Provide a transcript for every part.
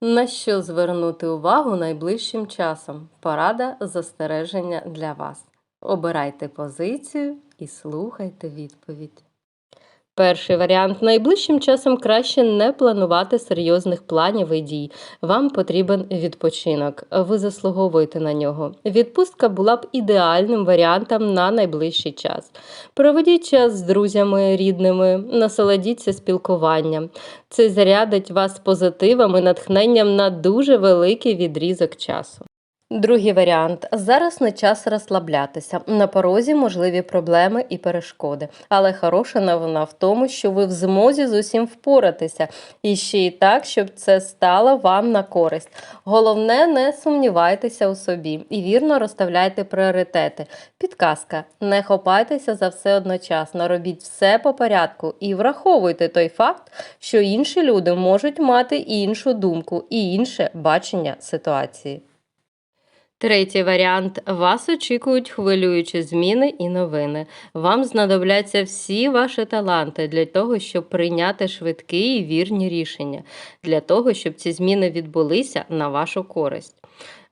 На що звернути увагу найближчим часом? Порада застереження для вас. Обирайте позицію і слухайте відповідь. Перший варіант. Найближчим часом краще не планувати серйозних планів і дій. Вам потрібен відпочинок. Ви заслуговуєте на нього. Відпустка була б ідеальним варіантом на найближчий час. Проведіть час з друзями, рідними, насолодіться спілкуванням. Це зарядить вас позитивом і натхненням на дуже великий відрізок часу. Другий варіант. Зараз не час розслаблятися. На порозі можливі проблеми і перешкоди. Але хороша новина в тому, що ви в змозі з усім впоратися. І ще й так, щоб це стало вам на користь. Головне, не сумнівайтеся у собі і вірно розставляйте пріоритети. Підказка: не хопайтеся за все одночасно, робіть все по порядку і враховуйте той факт, що інші люди можуть мати іншу думку і інше бачення ситуації. Третій варіант. Вас очікують хвилюючі зміни і новини. Вам знадобляться всі ваші таланти для того, щоб прийняти швидкі і вірні рішення, для того, щоб ці зміни відбулися на вашу користь.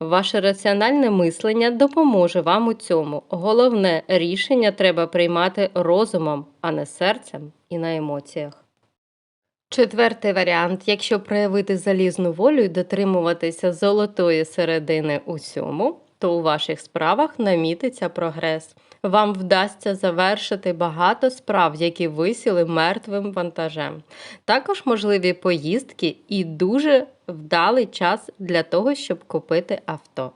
Ваше раціональне мислення допоможе вам у цьому. Головне рішення треба приймати розумом, а не серцем і на емоціях. Четвертий варіант. Якщо проявити залізну волю і дотримуватися золотої середини усьому, то у ваших справах намітиться прогрес. Вам вдасться завершити багато справ, які висіли мертвим вантажем. Також можливі поїздки і дуже вдалий час для того, щоб купити авто.